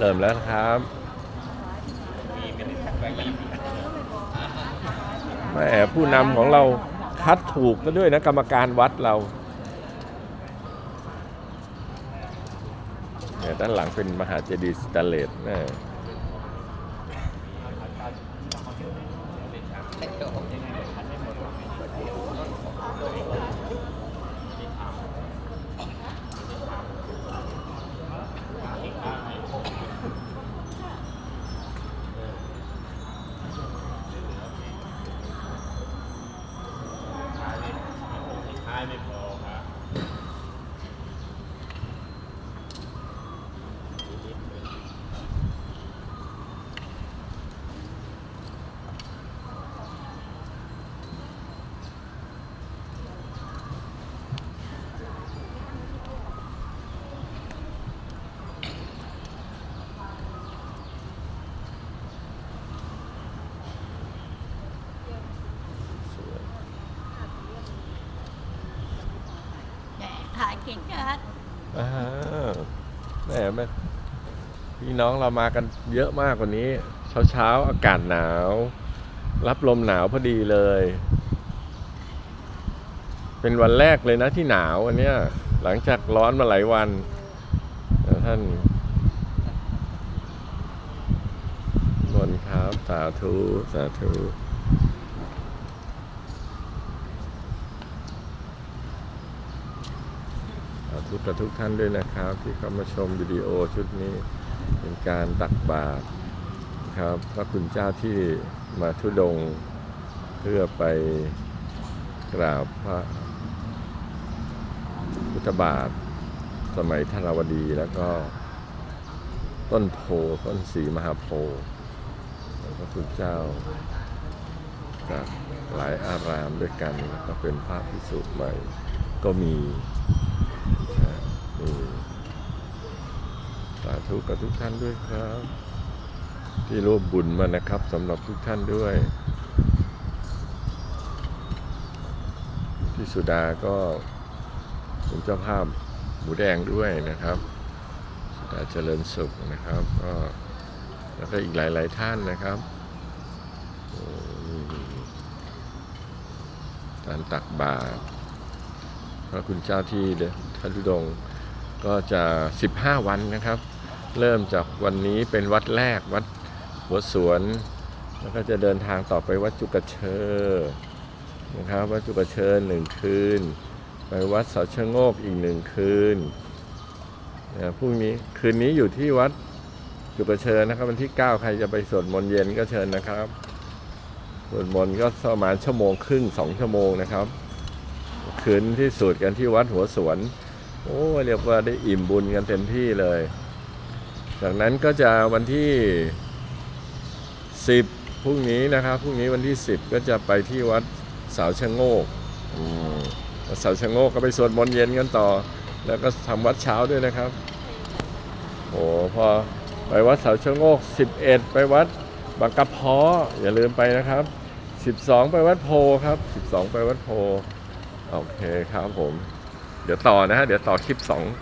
เริ่มแล้วครับแม่ผู้นำของเราคัดถูกก็ด้วยนะกรรมการวัดเราเนี่ยด้านหลังเป็นมหาเจดีย์สแตนเลสนะ ถ่ายเก่งจัดอ่าแม่แม่พี่น้องเรามากันเยอะมากกว่านี้ เช้าเช้าๆอากาศหนาว รับลมหนาวพอดีเลย เป็นวันแรกเลยนะที่หนาววันเนี้ย หลังจากร้อนมาหลายวันท่านนวลครับ สาธุ สาธุ ทุกับทุกท่านด้วยนะครับ ที่เข้ามาชมวิดีโอชุดนี้เป็นการตักบาตรนะครับพระคุณเจ้าที่มาทุดงเพื่อไปกราบพระพุทธบาท สมัยธนวดีแล้วก็ต้นโพต้นสีมหาโพพระคุณเจ้าจากหลายอารามด้วยกันก็เป็นพระพิสุใหม่ก็มี ธุกับทุกท่านด้วยครับ ที่ร่วมบุญมานะครับสำหรับทุกท่านด้วยพี่สุดาก็เป็นเจ้าภาพหมูแดงด้วยนะครับ สุดาเจริญสุขนะครับก็แล้วก็อีกหลาย ๆ ท่านนะครับโอ้นี่การตักบาตรพระคุณเจ้าที่เดทันทุดงก็จะ 15 วันนะครับ เริ่มจากวันนี้เป็นวัดแรกวัดหัวสวน แล้วก็จะเดินทางต่อไปวัดจุกเชอนะครับวัดจุกเชอหนึ่งคืน ไปวัดเสาชะโงกอีกหนึ่งคืนนะพรุ่งนี้คืนนี้อยู่ที่วัดจุกเชอนะครับวันที่ 9 ใครจะไปสวดมนต์เย็นก็เชิญนะครับสวดมนต์ก็ประมาณชั่วโมงครึ่งสองชั่วโมงนะครับ คืนที่สุดกันที่วัดหัวสวน โอ้เรียกว่าได้อิ่มบุญกันเต็มที่เลย จากนั้นก็จะวันที่ 10พรุ่งนี้นะครับพรุ่งนี้วันที่ 10 ก็จะไปที่วัดเสาชะโงกอืมวัดเสาชะโงกก็ไปสวดมนต์เย็นกันต่อ แล้วก็ทำวัดเช้าด้วยนะครับโอ้พอไปวัดเสาชะโงก 11 ไปวัดบางกะเพาะอย่าลืมไปนะครับ 12 ไปวัดโพครับ 12 ไปวัดโพโอเคครับผม เดี๋ยวต่อนะฮะเดี๋ยวต่อคลิปสอง